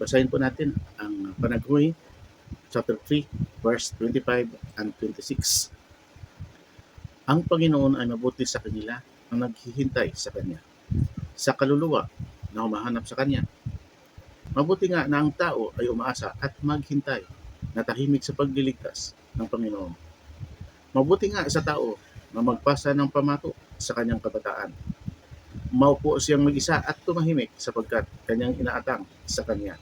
basahin po natin ang Panaghoy chapter 3 verse 25 and 26. Ang Panginoon ay mabuti sa kanila ang naghihintay sa Kanya, sa kaluluwa na humahanap sa Kanya. Mabuti nga na ang tao ay umaasa at maghintay na tahimik sa pagliligtas ng Panginoon. Mabuti nga sa tao na magpasa ng pamato sa kanyang kabataan. Maupo siyang mag-isa at tumahimik sapagkat kanyang inaatang sa kanya.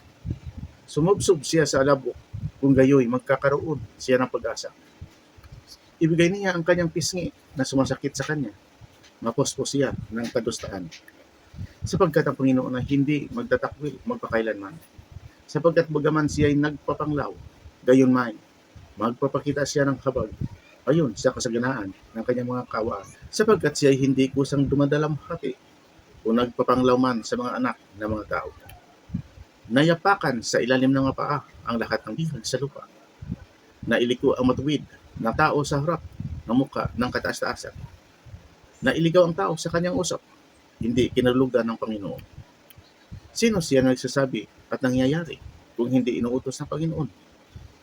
Sumubsob siya sa alabok kung gayoy magkakaroon siya ng pag-asa. Ibigay niya ang kanyang pisngi na sumasakit sa kanya. Mapospos siya ng kadustaan. Sapagkat ang Panginoon ay hindi magtatakwil magpakailanman. Sapagkat bagaman siya ay nagpapanglaw, gayon man, magpapakita siya ng habag ayon sa kasaganaan ng kanyang mga kawaan sapagkat siya ay hindi kusang dumadalamhati o nagpapanglaw man sa mga anak ng mga tao. Nayapakan sa ilalim ng mga paa ang lahat ng bihag sa lupa. Nailiko ang matuwid na tao sa harap ng muka ng kataas-taasan. Nailigaw ang tao sa kanyang usap, hindi kinalugdan ng Panginoon. Sino siya nagsasabi at nangyayari kung hindi inuutos ng Panginoon?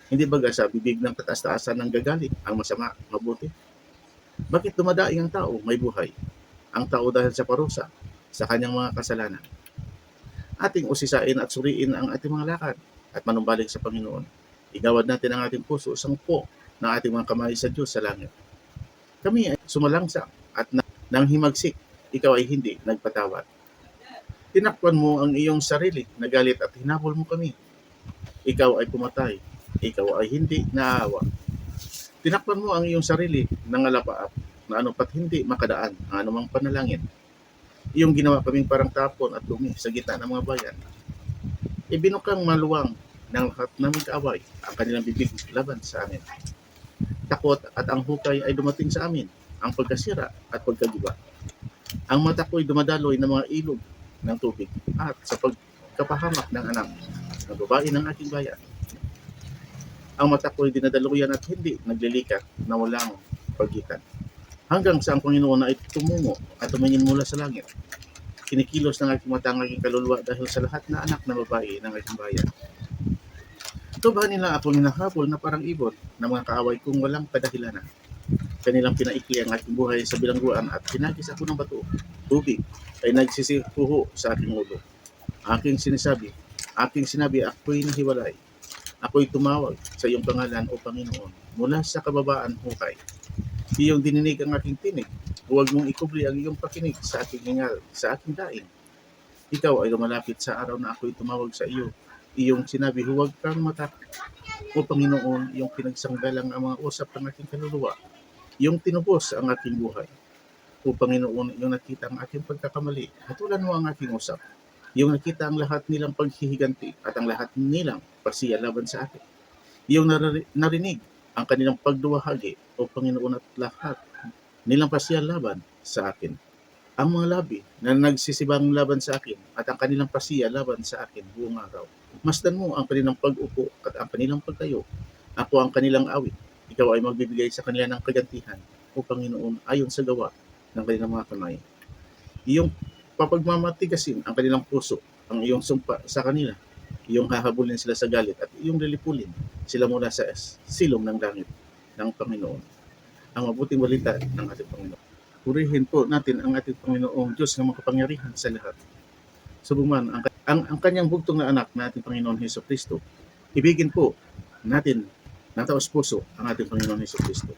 Hindi baga sa bibig ng kataas-taasan ng gagaling ang masama, mabuti? Bakit dumadaing ang tao may buhay? Ang tao dahil sa parusa, sa kanyang mga kasalanan. Ating usisain at suriin ang ating mga lakad at manumbalik sa Panginoon. Igawad natin ang ating puso sa po ng ating mga kamay sa Diyos sa langit. Kami ay sumalangsa at na, nang himagsik, ikaw ay hindi nagpatawad. Tinakpan mo ang iyong sarili, nagalit at hinabol mo kami. Ikaw ay pumatay, ikaw ay hindi naawa. Tinakpan mo ang iyong sarili ng alapaap na ano pat hindi makadaan ang anumang panalangin. Iyong ginawa kaming parang tapon at dumi sa gitna ng mga bayan. Ibinukang maluwang ng lahat ng mag-away ang kanilang bibig laban sa amin. Takot at ang hukay ay dumating sa amin, ang pagkasira at pagkagiba. Ang mata ko'y dumadaloy ng mga ilog ng tubig at sa pagkapahamak ng anak ng babae ng aking bayan ang mata ko'y dinadaluyan at hindi naglilikat na walang pagitan. Hanggang sa ang Panginoon ay tumungo at tumingin mula sa langit. Kinikilos ng aking mata ang aking kaluluwa dahil sa lahat na anak na babae ng aking bayan. Tubahan nila ako hinahabol na parang ibon ng mga kaaway kong walang kadahilanan. Kanilang pinaikli ang aking buhay sa bilangguan at pinagis ako ng bato. Tubig ay nagsisipuho sa aking ulo. Aking sinasabi, aking sinabi ako'y nahiwalay ako'y tumawag sa iyong pangalan o Panginoon mula sa kababaan hukay. Iyong dininig ang aking tinig. Huwag mong ikubli ang iyong pakinig sa aking hingal, sa aking daing. Ikaw ay lumalapit sa araw na ako'y tumawag sa iyo. Iyong sinabi, huwag kang matakot. O Panginoon, iyong pinagsanggalang ang mga usap ng aking kaluluwa. Iyong tinubos ang aking buhay. O Panginoon, iyong nakita ang aking pagkakamali. Hatulan mo ang aking usap. Iyong nakita ang lahat nilang paghihiganti at ang lahat nilang pasiya laban sa akin. Iyong narinig ang kanilang pagduwahagi o Panginoon at lahat nilang pasiya laban sa akin. Ang mga labi na nagsisibang laban sa akin at ang kanilang pasiya laban sa akin buong araw. Masdan mo ang kanilang pag-upo at ang kanilang pagtayo. Ako ang kanilang awit. Ikaw ay magbibigay sa kanila ng kagantihan o Panginoon ayon sa gawa ng kanilang mga kamay. Iyong papagmamatigasin ang kanilang puso, ang iyong sumpa sa kanila. Iyong hahabulin sila sa galit at iyong lilipulin sila mula sa silong ng langit ng Panginoon. Ang mabuting balita ng ating Panginoon. Purihin po natin ang ating Panginoong Diyos na makapangyarihan sa lahat. Subuman ang, ang, ang kanyang bugtong na anak na ating Panginoon Heso Kristo. Ibigin po natin na taos puso ang ating Panginoon Heso Kristo.